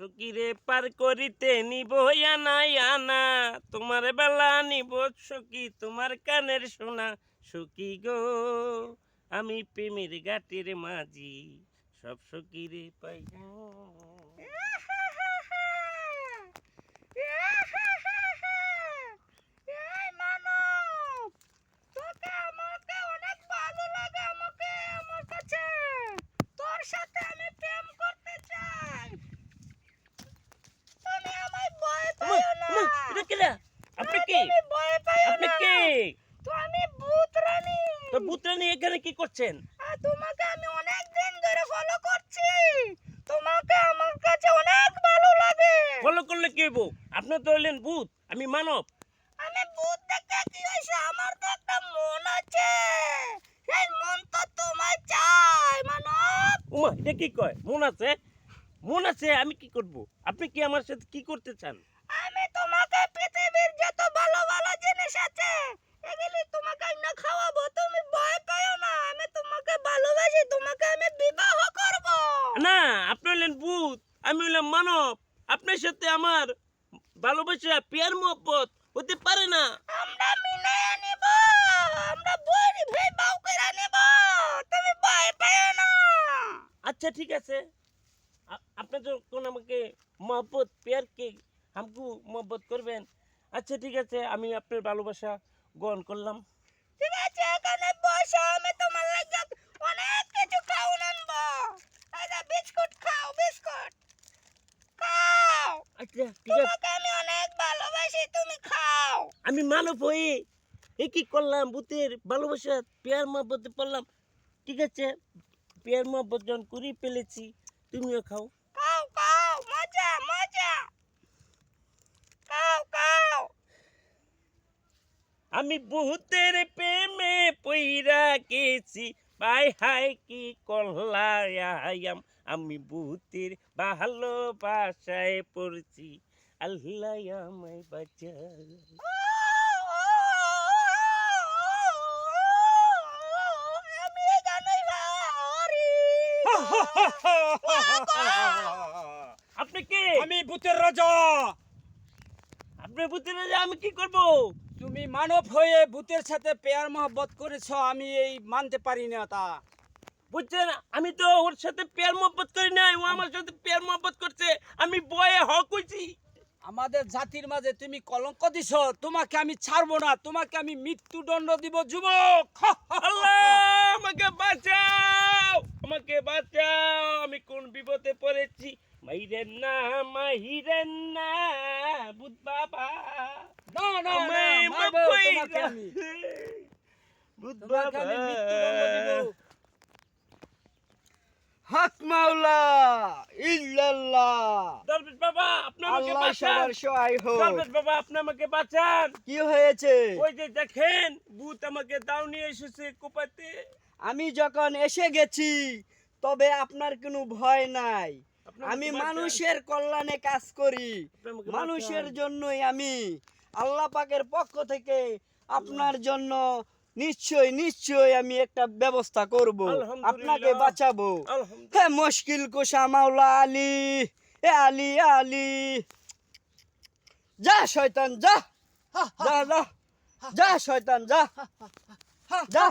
সকিরে পার করিতে নিব আনা আনা। তোমার বেলা নিব সকি তোমার কানের সোনা। সকি গো, আমি প্রেমের গাটির মাঝি, সব সকিরে পাই এই মানব তোকে আমাকে অনেক ভালো লাগে আমাকে আমার কাছে তোর সাথে আমি প্রেম করতে চাই তুমি আমায় ভয় ওমা, পাইও না ওমা, এটা কেডা? আপনি কে তুমি ভয় পাইও আপনি না কে তো আমি ভূত বুতরানি এখানে কি করছেন? তোমাকে আমি অনেক দিন ধরে ফলো করছি। তোমাকে আমার কাছে অনেক ভালো লাগে। ফলো করলে কি হইব? আপনি তো হইলেন ভূত আমি মানব। আমি ভূত দেখে কি আমার তো একটা মন আছে। সেই মন তো চাই মানব। উমা এটা কি কয়? মন আছে? মন আছে আমি কি করব? আপনি কি আমার সাথে কি করতে চান? আমি তোমাকে পৃথিবীর যত ভালো ভালো জিনিস আছে এগুলি না আপনি হলেন ভূত আমি হলাম মানব। আপনার সাথে আমার ভালোবাসা পেয়ার মোহব্বত হতে পারে না। আমরা মিলে নিব আমরা বই ভাই বাউ করে নেব তুমি ভয় পাও না। আচ্ছা ঠিক আছে। আপনি যখন আমাকে মোহব্বত পেয়ারকে আমকু মোহব্বত করবেন? আচ্ছা ঠিক আছে আমি আপনার ভালোবাসা গ্রহণ করলাম। ঠিক আছে এখানে বসো আমি তোমার লাগে অনেক কিছু খাওয়ান আনব। বিস্কুট খাও বিস্কুট। খাও। আচ্ছা তোমাকে আমি অনেক ভালোবাসি তুমি খাও। আমি মানব হয়ে এ কি করলাম? ভূতের ভালোবাসা পেয়ার মোহব্বত পড়লাম ঠিক আছে পেয়ার মোহব্বত যখন করেই ফেলেছি তুমিও খাও। খাও খাও মজা মজা। খাও খাও। আমি বহুতের প্রেমে পইরা গেছি। বাই হাই কি করলাম আমি ভূতের ভালোবাসায় পড়ছি আল্লাহ আমায় বাঁচা আপনি কে আমি ভূতের রাজা আপনি ভূতের রাজা, আমি কি করব তুমি মানব হয়ে ভূতের সাথে পেয়ার মহব্বত করেছ আমি এই মানতে পারি না তা। বুঝছেন আমি তো ওর সাথে পেয়ার মোহব্বত করি নাই ও আমার সাথে পেয়ার মোহব্বত করছে আমি বয়ে হক হইছি। আমাদের জাতির মাঝে তুমি কলঙ্ক দিছ তোমাকে আমি ছাড়বো না তোমাকে আমি মৃত্যুদণ্ড দিব যুবক! আমাকে বাঁচাও আমাকে বাঁচাও আমি কোন বিপদে পড়েছি? মাইরেন না মাহিরেন না বুধ বাবা। না না মাওলা ইল্লাল্লাহ। দরবেশ বাবা আপনি আমাকে বাঁচান। সহায় হোক। দরবেশ বাবা আপনি আমাকে বাঁচান। কি হয়েছে? ওই যে দেখেন ভূত আমাকে দাও নিয়ে এসেছে কোপাতে। আমি যখন এসে গেছি তবে আপনার কোনো ভয় নাই। আমি মানুষের কল্যাণে কাজ করি। মানুষের জন্যই আমি আল্লাহ পাকের পক্ষ থেকে আপনার জন্য নিশ্চয় নিশ্চয় আমি একটা ব্যবস্থা করব। আপনাকে বাঁচাবো। হ্যাঁ মুশকিল কুশা মাওলা আলী এ আলী আলী। যা শয়তান যা। যা যা। যা শয়তান যা। যা।